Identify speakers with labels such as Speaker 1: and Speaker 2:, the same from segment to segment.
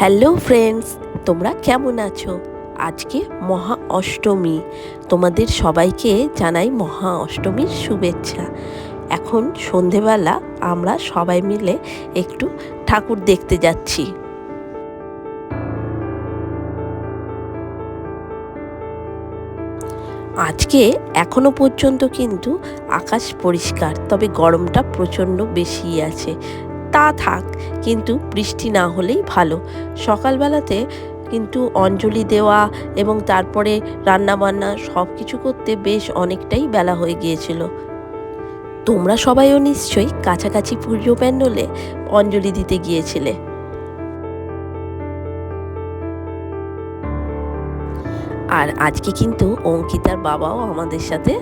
Speaker 1: Hello friends, তোমরা কেমন আছো? আজকে মহা অষ্টমী। তোমাদের সবাইকে জানাই মহা অষ্টমীর শুভেচ্ছা। এখন সন্ধেবেলা আমরা সবাই মিলে একটু ঠাকুর দেখতে যাচ্ছি। আজকে এখনও পর্যন্ত কিন্তু আকাশ পরিষ্কার, তবে গরমটা প্রচণ্ড বেশি আছে। তা থাক, কিন্তু বৃষ্টি না হলেই ভালো। সকালবেলাতে কিন্তু অঞ্জলি দেওয়া এবং তারপরে রান্নাবান্না সব কিছু করতে বেশ অনেকটাই বেলা হয়ে গিয়েছিল। তোমরা সবাইও নিশ্চয়ই কাছাকাছি পুজো প্যান্ডলে অঞ্জলি দিতে গিয়েছিলে। আর আজকে কিন্তু অঙ্কিতার বাবাও আমাদের সাথে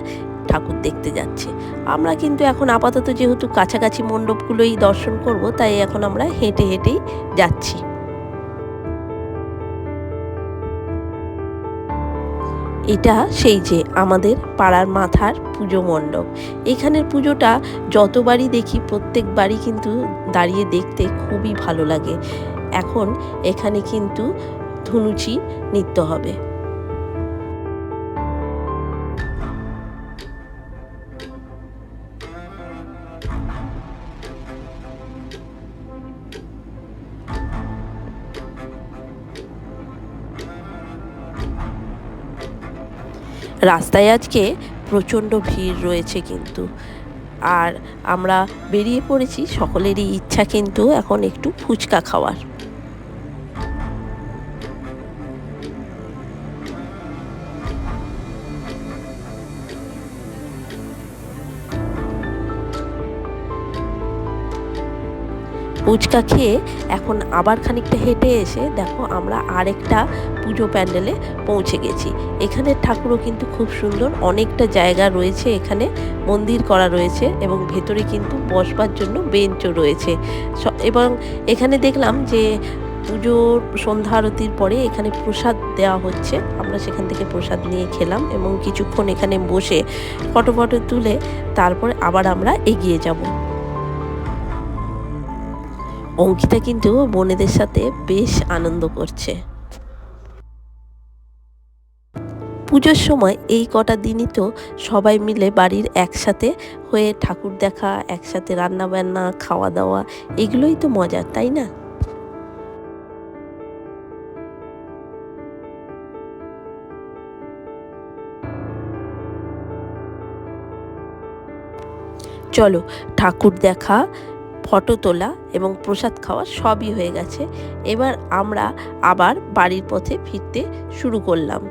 Speaker 1: ঠাকুর দেখতে যাচ্ছে। আমরা কিন্তু এখন আপাতত যেহেতু কাছাকাছি মণ্ডপগুলোই দর্শন করব, তাই এখন আমরা হেঁটে হেঁটেই যাচ্ছি। এটা সেই যে আমাদের পাড়ার মাথার পুজো মণ্ডপ। এখানের পুজোটা যতবারই দেখি প্রত্যেকবারই কিন্তু দাঁড়িয়ে দেখতে খুবই ভালো লাগে। এখন এখানে কিন্তু ধুনুচি নৃত্য হবে। রাস্তায় আজকে প্রচণ্ড ভিড় রয়েছে কিন্তু। আর আমরা বেরিয়ে পড়েছি, সকলেরই ইচ্ছা কিন্তু এখন একটু ফুচকা খাওয়ার। ফুচকা খেয়ে এখন আবার খানিকটা হেঁটে এসে দেখো আমরা আরেকটা পুজো প্যান্ডেলে পৌঁছে গেছি। এখানের ঠাকুরও কিন্তু খুব সুন্দর, অনেকটা জায়গা রয়েছে এখানে, মন্দির করা রয়েছে এবং ভেতরে কিন্তু বসবার জন্য বেঞ্চও রয়েছে। এবং এখানে দেখলাম যে পুজোর সন্ধ্যা আরতির পরে এখানে প্রসাদ দেওয়া হচ্ছে। আমরা সেখান থেকে প্রসাদ নিয়ে খেলাম এবং কিছুক্ষণ এখানে বসে ফটো ফটো তুলে তারপরে আবার আমরা এগিয়ে যাব। অঙ্কিতা কিন্তু বোনেদের সাথে বেশ আনন্দ করছে। পুজোর সময় এই কটা দিনই তো সবাই মিলে বাড়ির একসাথে হয়ে ঠাকুর দেখা, একসাথে রান্না বান্না খাওয়া দাওয়া এগুলোই তো মজা তাই না? চলো, ঠাকুর দেখা ফটো তোলা এবং প্রসাদ খাওয়া সবই হয়ে গেছে। এবার আমরা আবার বাড়ির পথে ফিরতে শুরু করলাম।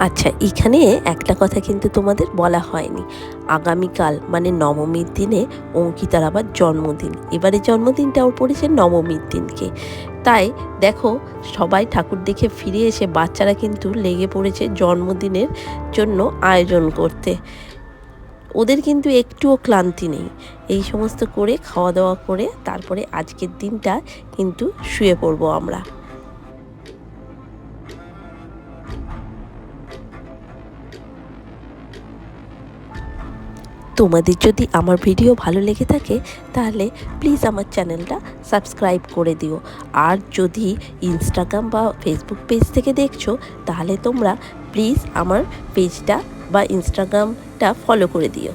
Speaker 1: আচ্ছা এখানে একটা কথা কিন্তু তোমাদের বলা হয়নি। আগামীকাল মানে নবমীর দিনে অঙ্কিতার আবার জন্মদিন। এবারে জন্মদিনটা ওর পড়েছে নবমীর দিনকে। তাই দেখো, সবাই ঠাকুর দেখে ফিরে এসে বাচ্চারা কিন্তু লেগে পড়েছে জন্মদিনের জন্য আয়োজন করতে। ওদের কিন্তু একটুও ক্লান্তি নেই। এই সমস্ত করে খাওয়া দাওয়া করে তারপরে আজকের দিনটা কিন্তু শুয়ে পড়ব আমরা। তোমাদের যদি আমার ভিডিও ভালো লেগে থাকে, তাহলে প্লিজ আমার চ্যানেলটা সাবস্ক্রাইব করে দিও। আর যদি ইনস্টাগ্রাম বা ফেসবুক পেজ থেকে দেখছ, তাহলে তোমরা প্লিজ আমার পেজটা বা ইনস্টাগ্রামটা ফলো করে দিও।